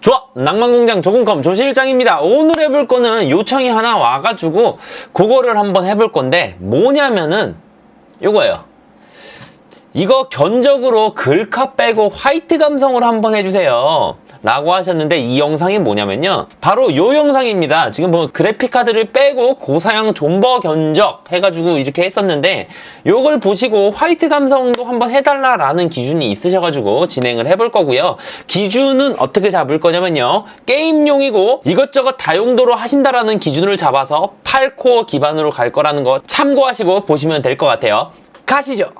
좋아! 낭만공장 조금컴 조실장입니다. 오늘 해볼 거는 요청이 하나 와가지고 그거를 한번 해볼 건데 뭐냐면은 요거예요. 이거 견적으로 글카 빼고 화이트 감성으로 한번 해주세요. 라고 하셨는데 이 영상이 뭐냐면요. 바로 요 영상입니다. 지금 보면 그래픽카드를 빼고 고사양 존버 견적 해가지고 이렇게 했었는데 요걸 보시고 화이트 감성도 한번 해달라라는 기준이 있으셔가지고 진행을 해볼 거고요. 기준은 어떻게 잡을 거냐면요. 게임용이고 이것저것 다용도로 하신다라는 기준을 잡아서 8코어 기반으로 갈 거라는 거 참고하시고 보시면 될 것 같아요. 가시죠.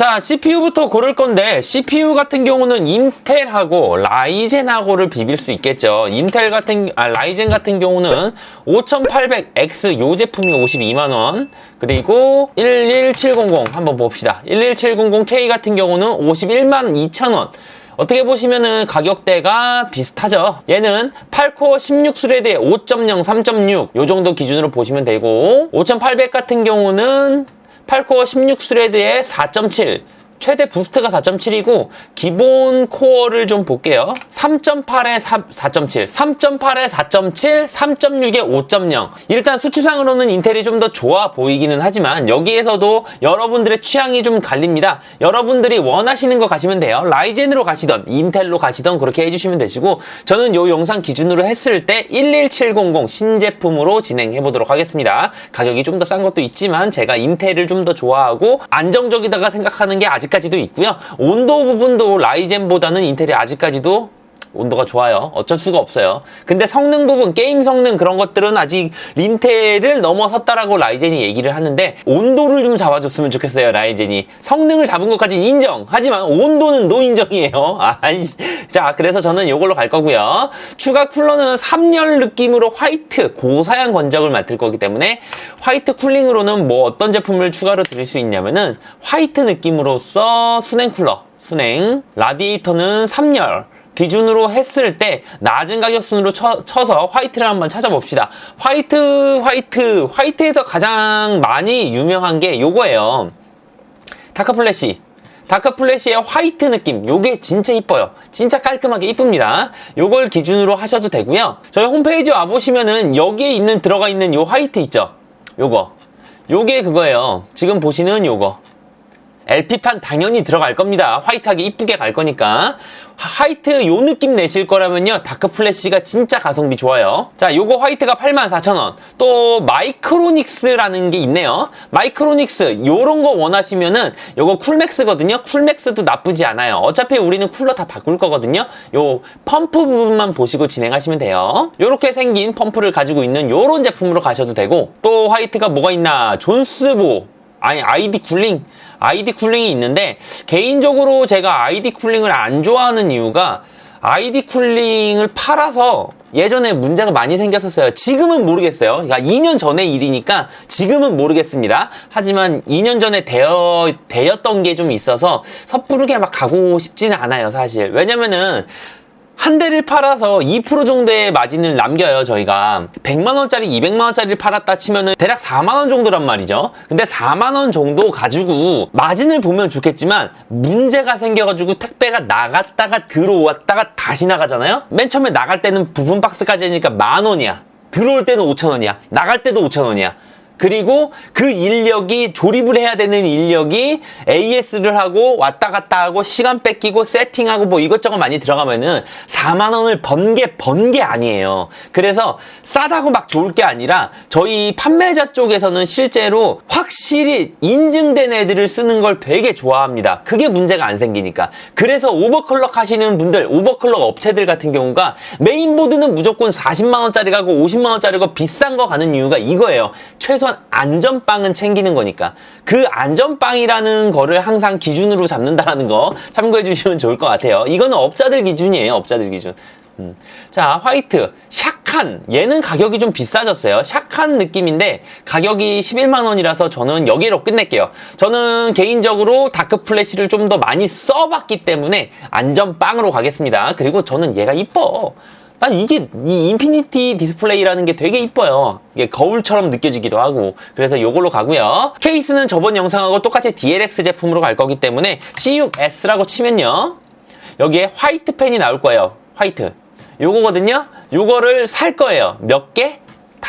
자, CPU부터 고를 건데 CPU 같은 경우는 인텔하고 라이젠하고를 비빌 수 있겠죠. 인텔 같은 아 라이젠 같은 경우는 5800X 요 제품이 52만 원. 그리고 11700 한번 봅시다. 11700K 같은 경우는 51만 2천 원. 어떻게 보시면은 가격대가 비슷하죠. 얘는 8코어 16스레드에 5.0, 3.6 요 정도 기준으로 보시면 되고 5800 같은 경우는 8코어 16스레드에 4.7 최대 부스트가 4.7이고 기본 코어를 좀 볼게요. 3.8에 4.7, 3.8에 4.7, 3.6에 5.0. 일단 수치상으로는 인텔이 좀 더 좋아 보이기는 하지만 여기에서도 여러분들의 취향이 좀 갈립니다. 여러분들이 원하시는 거 가시면 돼요. 라이젠으로 가시던 인텔로 가시던 그렇게 해주시면 되시고 저는 요 영상 기준으로 했을 때 11700 신제품으로 진행해 보도록 하겠습니다. 가격이 좀 더 싼 것도 있지만 제가 인텔을 좀 더 좋아하고 안정적이다가 생각하는 게 아직 아직까지도 있고요. 온도 부분도 라이젠보다는 인텔이 아직까지도 온도가 좋아요. 어쩔 수가 없어요. 근데 성능 부분, 게임 성능 그런 것들은 아직 린텔을 넘어섰다라고 라이젠이 얘기를 하는데 온도를 좀 잡아줬으면 좋겠어요. 라이젠이 성능을 잡은 것까지 인정. 하지만 온도는 노인정이에요. 아이, 자, 그래서 저는 이걸로 갈 거고요. 추가 쿨러는 3열 느낌으로 화이트 고사양 건적을 맡을 거기 때문에 화이트 쿨링으로는 뭐 어떤 제품을 추가로 드릴 수 있냐면은 화이트 느낌으로서 순행 쿨러, 순행 라디에이터는 3열. 기준으로 했을 때 낮은 가격 순으로 쳐, 쳐서 화이트를 한번 찾아봅시다. 화이트, 화이트, 화이트에서 가장 많이 유명한 게 요거예요. 다크 플래시. 다크 플래시의 화이트 느낌. 요게 진짜 이뻐요. 진짜 깔끔하게 이쁩니다. 요걸 기준으로 하셔도 되고요. 저희 홈페이지 와보시면은 여기에 있는 들어가 있는 요 화이트 있죠? 요거. 요게 그거예요. 지금 보시는 요거 LP판 당연히 들어갈 겁니다. 화이트하게 이쁘게 갈 거니까. 화이트 요 느낌 내실 거라면요. 다크 플래시가 진짜 가성비 좋아요. 자, 요거 화이트가 84,000원. 또 마이크로닉스라는 게 있네요. 마이크로닉스 요런 거 원하시면은 요거 쿨맥스거든요. 쿨맥스도 나쁘지 않아요. 어차피 우리는 쿨러 다 바꿀 거거든요. 요 펌프 부분만 보시고 진행하시면 돼요. 요렇게 생긴 펌프를 가지고 있는 요런 제품으로 가셔도 되고 또 화이트가 뭐가 있나? 존스보 아니 아이디 쿨링 아이디 쿨링이 있는데 개인적으로 제가 아이디 쿨링을 안 좋아하는 이유가 아이디 쿨링을 팔아서 예전에 문제가 많이 생겼었어요. 지금은 모르겠어요. 그러니까 2년 전의 일이니까 지금은 모르겠습니다. 하지만 2년 전에 되어, 되었던 게 좀 있어서 섣부르게 막 가고 싶지는 않아요, 사실. 왜냐면은 한 대를 팔아서 2% 정도의 마진을 남겨요, 저희가. 100만원짜리, 200만원짜리를 팔았다 치면은 대략 4만원 정도란 말이죠. 근데 4만원 정도 가지고 마진을 보면 좋겠지만 문제가 생겨가지고 택배가 나갔다가 들어왔다가 다시 나가잖아요? 맨 처음에 나갈 때는 부품 박스까지 하니까 만원이야. 들어올 때는 5천원이야. 나갈 때도 5천원이야. 그리고 그 인력이 조립을 해야 되는 인력이 AS를 하고 왔다 갔다 하고 시간 뺏기고 세팅하고 뭐 이것저것 많이 들어가면은 4만 원을 번 게 번 게 아니에요. 그래서 싸다고 막 좋을 게 아니라 저희 판매자 쪽에서는 실제로 확실히 인증된 애들을 쓰는 걸 되게 좋아합니다. 그게 문제가 안 생기니까. 그래서 오버클럭 하시는 분들, 오버클럭 업체들 같은 경우가 메인보드는 무조건 40만 원짜리 가고 50만 원짜리 고 비싼 거 가는 이유가 이거예요. 최소한 최소한 안전빵은 챙기는 거니까 그 안전빵이라는 거를 항상 기준으로 잡는다라는 거 참고해 주시면 좋을 것 같아요. 이거는 업자들 기준이에요. 업자들 기준. 음. 자, 화이트. 샥한. 얘는 가격이 좀 비싸졌어요. 샥한 느낌인데 가격이 11만원이라서 저는 여기로 끝낼게요. 저는 개인적으로 다크 플래시를 좀 더 많이 써봤기 때문에 안전빵으로 가겠습니다. 그리고 저는 얘가 이뻐. 난 이게 이 인피니티 디스플레이라는 게 되게 이뻐요. 이게 거울처럼 느껴지기도 하고 그래서 이걸로 가고요. 케이스는 저번 영상하고 똑같이 DLX 제품으로 갈 거기 때문에 C6S라고 치면요. 여기에 화이트 펜이 나올 거예요. 화이트. 요거거든요. 요거를 살 거예요. 몇 개?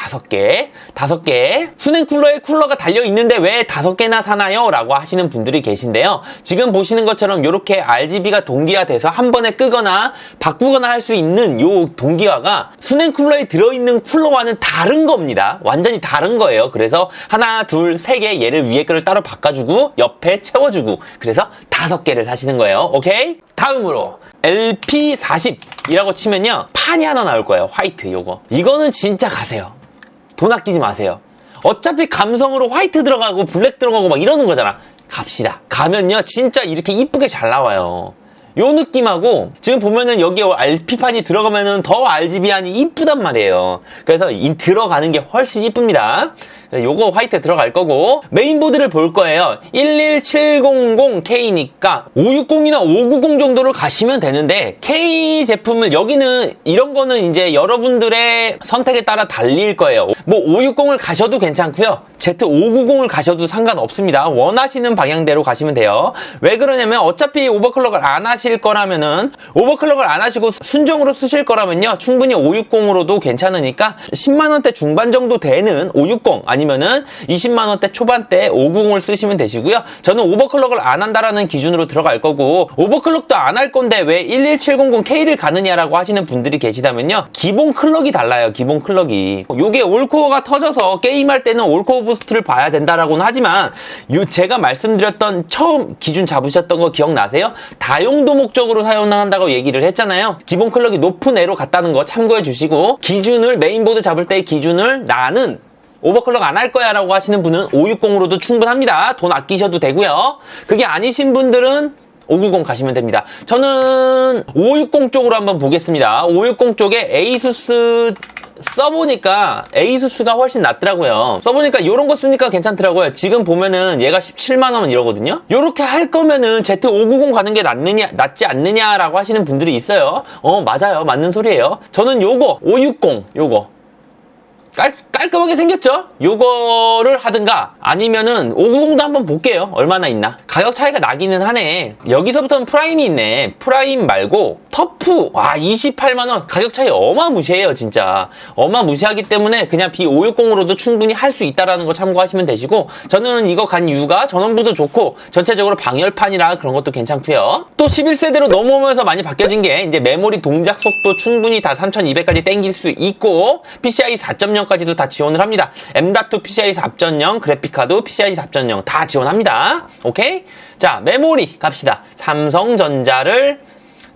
다섯 개, 다섯 개. 수냉 쿨러에 쿨러가 달려 있는데 왜 다섯 개나 사나요? 라고 하시는 분들이 계신데요. 지금 보시는 것처럼 이렇게 RGB가 동기화돼서 한 번에 끄거나 바꾸거나 할 수 있는 요 동기화가 수냉 쿨러에 들어있는 쿨러와는 다른 겁니다. 완전히 다른 거예요. 그래서 하나, 둘, 세 개 얘를 위에 거를 따로 바꿔주고 옆에 채워주고 그래서 다섯 개를 사시는 거예요. 오케이? 다음으로 LP40이라고 치면요. 판이 하나 나올 거예요. 화이트 요거. 이거는 진짜 가세요. 돈 아끼지 마세요. 어차피 감성으로 화이트 들어가고 블랙 들어가고 막 이러는 거잖아. 갑시다. 가면요, 진짜 이렇게 이쁘게 잘 나와요. 요 느낌하고 지금 보면은 여기 RP판이 들어가면은 더 RGB하니 이쁘단 말이에요. 그래서 이 들어가는 게 훨씬 이쁩니다. 그래서 요거 화이트 들어갈 거고 메인보드를 볼 거예요. 11700K니까 560이나 590 정도를 가시면 되는데 K 제품을 여기는 이런 거는 이제 여러분들의 선택에 따라 달릴 거예요. 뭐 560을 가셔도 괜찮고요. Z590을 가셔도 상관없습니다. 원하시는 방향대로 가시면 돼요. 왜 그러냐면 어차피 오버클럭을 안 하실 거라면은 오버클럭을 안 하시고 순정으로 쓰실 거라면요. 충분히 560으로도 괜찮으니까 10만 원대 중반 정도 되는 560 아니 면은 20만 원대 초반대 590을 쓰시면 되시고요. 저는 오버클럭을 안 한다라는 기준으로 들어갈 거고 오버클럭도 안 할 건데 왜 11700K를 가느냐라고 하시는 분들이 계시다면요. 기본 클럭이 달라요. 기본 클럭이. 요게 올코어가 터져서 게임할 때는 올코어 부스트를 봐야 된다라고는 하지만 요 제가 말씀드렸던 처음 기준 잡으셨던 거 기억나세요? 다용도 목적으로 사용한다고 얘기를 했잖아요. 기본 클럭이 높은 애로 갔다는 거 참고해 주시고 기준을 메인보드 잡을 때 기준을 나는 오버클럭 안 할 거야 라고 하시는 분은 560으로도 충분합니다. 돈 아끼셔도 되고요. 그게 아니신 분들은 590 가시면 됩니다. 저는 560 쪽으로 한번 보겠습니다. 560 쪽에 에이수스 써보니까 에이수스가 훨씬 낫더라고요. 써보니까 이런 거 쓰니까 괜찮더라고요. 지금 보면은 얘가 17만 원 이러거든요. 이렇게 할 거면은 Z590 가는 게 낫느냐, 낫지 않느냐라고 하시는 분들이 있어요. 어 맞아요, 맞는 소리예요. 저는 요거 560 요거 깔, 깔끔하게 생겼죠? 요거를 하든가 아니면은 590도 한번 볼게요. 얼마나 있나. 가격 차이가 나기는 하네. 여기서부터는 프라임이 있네. 프라임 말고 터프. 와 28만원. 가격 차이 어마무시해요 진짜. 어마무시하기 때문에 그냥 B560으로도 충분히 할 수 있다라는 거 참고하시면 되시고 저는 이거 간 이유가 전원부도 좋고 전체적으로 방열판이라 그런 것도 괜찮고요. 또 11세대로 넘어오면서 많이 바뀌어진 게 이제 메모리 동작 속도 충분히 다 3200까지 땡길 수 있고 PCI 4.0까지도 다 지원을 합니다. M.2 PCI 4.0 그래픽 카드 PCI 4.0다 지원합니다. 오케이? 자 메모리 갑시다. 삼성전자를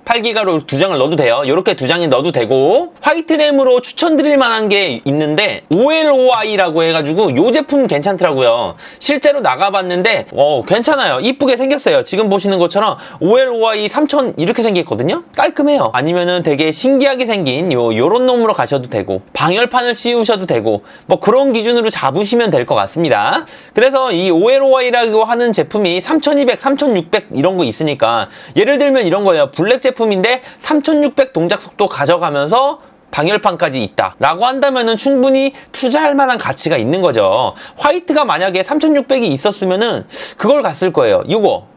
8기가로 두 장을 넣어도 돼요. 이렇게 두 장이 넣어도 되고 화이트램으로 추천드릴 만한 게 있는데 OLOI라고 해가지고 이 제품 괜찮더라고요. 실제로 나가봤는데 어 괜찮아요. 이쁘게 생겼어요. 지금 보시는 것처럼 OLOI 3000 이렇게 생겼거든요. 깔끔해요. 아니면은 되게 신기하게 생긴 요 요런 놈으로 가셔도 되고 방열판을 씌우셔도 되고 뭐 그런 기준으로 잡으시면 될 것 같습니다. 그래서 이 OLOI라고 하는 제품이 3200, 3600 이런 거 있으니까 예를 들면 이런 거예요. 블랙 제품 인데 3600 동작 속도 가져가면서 방열판까지 있다. 라고 한다면은 충분히 투자할 만한 가치가 있는 거죠. 화이트가 만약에 3600이 있었으면은 그걸 갔을 거예요. 이거.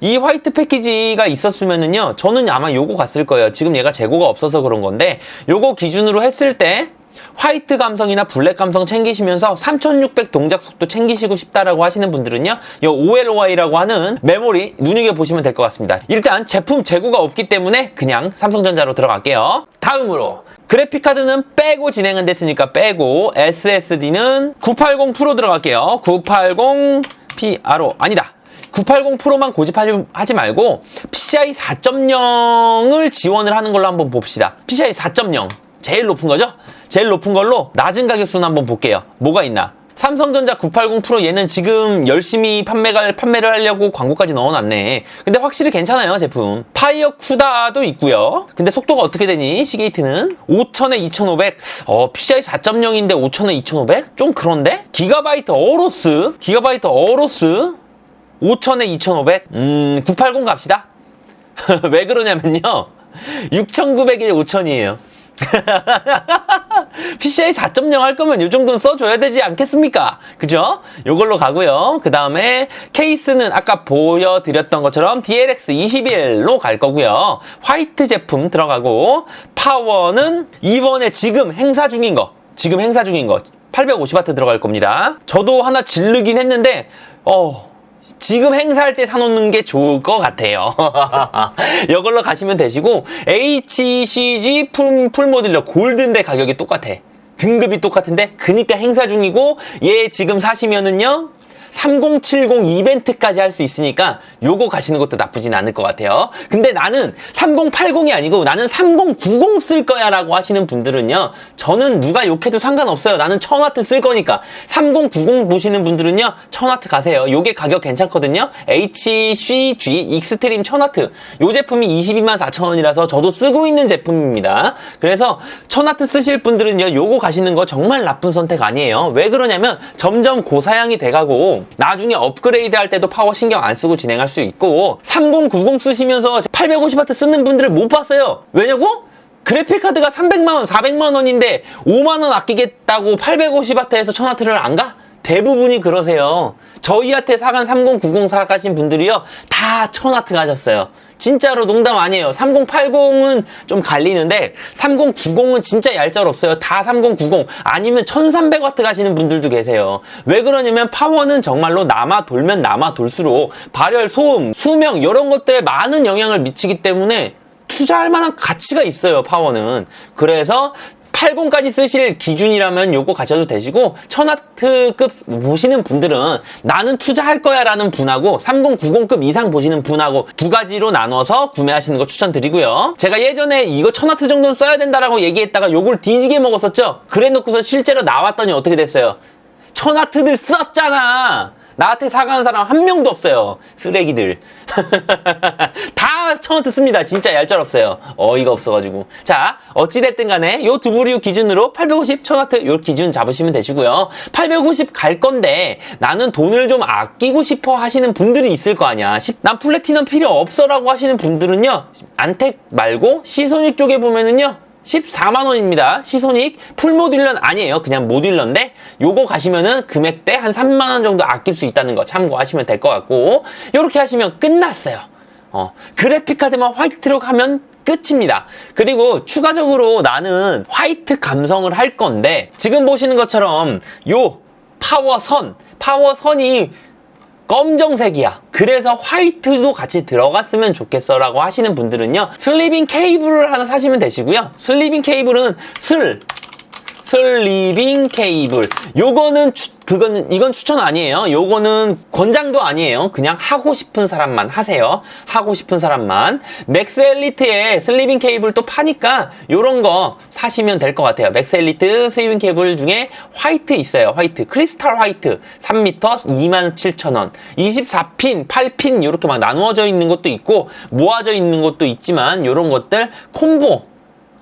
이 화이트 패키지가 있었으면은요 저는 아마 요거 갔을 거예요. 지금 얘가 재고가 없어서 그런 건데 요거 기준으로 했을 때 화이트 감성이나 블랙 감성 챙기시면서 3600 동작 속도 챙기시고 싶다라고 하시는 분들은요. 이 OLOI라고 하는 메모리 눈여겨보시면 될 것 같습니다. 일단 제품 재고가 없기 때문에 그냥 삼성전자로 들어갈게요. 다음으로 그래픽카드는 빼고 진행은 됐으니까 빼고 SSD는 980 프로 들어갈게요. 980 PRO 아니다. 980 프로만 고집하지 하지 말고 PCI 4.0을 지원을 하는 걸로 한번 봅시다. PCI 4.0 제일 높은 거죠? 제일 높은 걸로 낮은 가격 순 한번 볼게요. 뭐가 있나? 삼성전자 980 프로 얘는 지금 열심히 판매가 판매를 하려고 광고까지 넣어놨네. 근데 확실히 괜찮아요 제품. 파이어 쿠다도 있고요. 근데 속도가 어떻게 되니? 시게이트는 5000에 2500. 어 PCI 4.0인데 5000에 2500? 좀 그런데? 기가바이트 어로스, 기가바이트 어로스 5000에 2500. 음 980 갑시다. 왜 그러냐면요. 6900에 5000이에요. PCI 4.0 할 거면 이 정도는 써줘야 되지 않겠습니까? 그죠? 요걸로 가고요. 그 다음에 케이스는 아까 보여드렸던 것처럼 DLX 21로 갈 거고요. 화이트 제품 들어가고 파워는 이번에 지금 행사 중인 거, 지금 행사 중인 거 850W 들어갈 겁니다. 저도 하나 질르긴 했는데 어. 지금 행사할 때 사놓는 게 좋을 것 같아요. 이걸로 가시면 되시고 HCG 풀, 풀 모듈러 골든데 가격이 똑같아. 등급이 똑같은데 그니까 행사 중이고 얘 지금 사시면은요 3070 이벤트까지 할 수 있으니까 요거 가시는 것도 나쁘진 않을 것 같아요. 근데 나는 3080이 아니고 나는 3090 쓸 거야 라고 하시는 분들은요. 저는 누가 욕해도 상관없어요. 나는 1000W 쓸 거니까. 3090 보시는 분들은요. 1000W 가세요. 요게 가격 괜찮거든요. HCG 익스트림 1000W. 요 제품이 22만 4천 원이라서 저도 쓰고 있는 제품입니다. 그래서 1000W 쓰실 분들은요. 요거 가시는 거 정말 나쁜 선택 아니에요. 왜 그러냐면 점점 고사양이 돼가고 나중에 업그레이드 할 때도 파워 신경 안 쓰고 진행할 수 있고 3090 쓰시면서 850W 쓰는 분들을 못 봤어요. 왜냐고? 그래픽카드가 300만원, 400만원인데 5만원 아끼겠다고 850W에서 1000W를 안 가? 대부분이 그러세요. 저희한테 사간 3090 사가신 분들이요. 다 1000W 가셨어요. 진짜로 농담 아니에요. 3080은 좀 갈리는데 3090은 진짜 얄짤 없어요. 다 3090 아니면 1300W 가시는 분들도 계세요. 왜 그러냐면 파워는 정말로 남아 돌면 남아 돌수록 발열, 소음, 수명 이런 것들에 많은 영향을 미치기 때문에 투자할 만한 가치가 있어요, 파워는. 그래서 80까지 쓰실 기준이라면 요거 가셔도 되시고 1000W급 보시는 분들은 나는 투자할 거야 라는 분하고 3090급 이상 보시는 분하고 두 가지로 나눠서 구매하시는 거 추천드리고요. 제가 예전에 이거 1000W 정도는 써야 된다라고 얘기했다가 요걸 뒤지게 먹었었죠? 그래 놓고서 실제로 나왔더니 어떻게 됐어요? 1000W들 썼잖아 나한테 사가는 사람 한 명도 없어요. 쓰레기들. 다 천원트 씁니다. 진짜 얄짤없어요. 어이가 없어가지고. 자, 어찌됐든 간에 요 두 부류 기준으로 850, 1000W 요 기준 잡으시면 되시고요. 850 갈 건데 나는 돈을 좀 아끼고 싶어 하시는 분들이 있을 거 아니야. 시- 난 플래티넘 필요 없어라고 하시는 분들은요. 안택 말고 시소닉 쪽에 보면은요. 14만 원입니다. 시소닉 풀모듈러는 아니에요. 그냥 모듈러인데 요거 가시면은 금액대 한 3만 원 정도 아낄 수 있다는 거 참고하시면 될 것 같고 요렇게 하시면 끝났어요. 어, 그래픽 카드만 화이트로 가면 끝입니다. 그리고 추가적으로 나는 화이트 감성을 할 건데 지금 보시는 것처럼 요 파워선 파워선이 검정색이야. 그래서 화이트도 같이 들어갔으면 좋겠어 라고 하시는 분들은요. 슬리빙 케이블을 하나 사시면 되시고요. 슬리빙 케이블은 슬, 슬리빙 케이블. 요거는 추, 그거는 이건 추천 아니에요. 요거는 권장도 아니에요. 그냥 하고 싶은 사람만 하세요. 하고 싶은 사람만. 맥스 엘리트에 슬리빙 케이블 또 파니까 요런 거 사시면 될 것 같아요. 맥스 엘리트 슬리빙 케이블 중에 화이트 있어요. 화이트. 크리스탈 화이트. 3m 27,000원. 24핀, 8핀 이렇게 막 나누어져 있는 것도 있고 모아져 있는 것도 있지만 요런 것들 콤보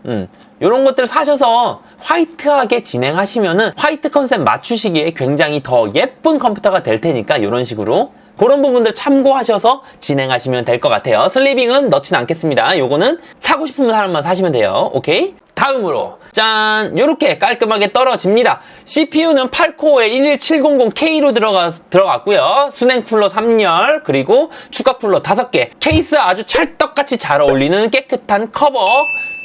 음, 이런 것들 사셔서 화이트하게 진행하시면은 화이트 컨셉 맞추시기에 굉장히 더 예쁜 컴퓨터가 될 테니까 이런 식으로 그런 부분들 참고하셔서 진행하시면 될 것 같아요. 슬리빙은 넣진 않겠습니다. 요거는 사고 싶은 사람만 사시면 돼요. 오케이? 다음으로 짠 요렇게 깔끔하게 떨어집니다 CPU는 8코어에 11700K로 들어가, 들어갔고요 순행 쿨러 3열 그리고 추가 쿨러 5개 케이스 아주 찰떡같이 잘 어울리는 깨끗한 커버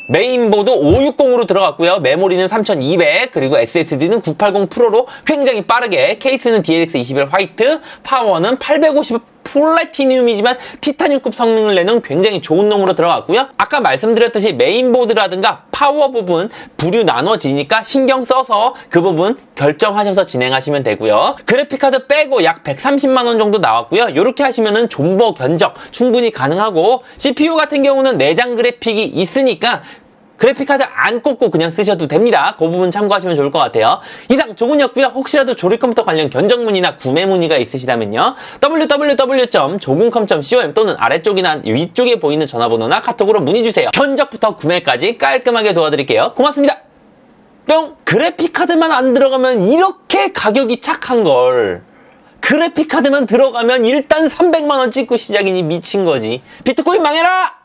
메인보드 560으로 들어갔고요. 메모리는 3200 그리고 SSD는 980 프로로 굉장히 빠르게 케이스는 DLX 21 화이트 파워는 850 플래티늄이지만 티타늄급 성능을 내는 굉장히 좋은 놈으로 들어갔고요. 아까 말씀드렸듯이 메인보드라든가 파워 부분 부류 나눠지니까 신경 써서 그 부분 결정하셔서 진행하시면 되고요. 그래픽카드 빼고 약 130만 원 정도 나왔고요. 이렇게 하시면은 존버 견적 충분히 가능하고 CPU 같은 경우는 내장 그래픽이 있으니까 그래픽카드 안 꽂고 그냥 쓰셔도 됩니다. 그 부분 참고하시면 좋을 것 같아요. 이상 조군이었고요. 혹시라도 조립 컴퓨터 관련 견적 문의나 구매 문의가 있으시다면요. www.조군컴.com 또는 아래쪽이나 위쪽에 보이는 전화번호나 카톡으로 문의주세요. 견적부터 구매까지 깔끔하게 도와드릴게요. 고맙습니다. 뿅! 그래픽카드만 안 들어가면 이렇게 가격이 착한 걸. 그래픽카드만 들어가면 일단 300만원 찍고 시작이니 미친 거지. 비트코인 망해라!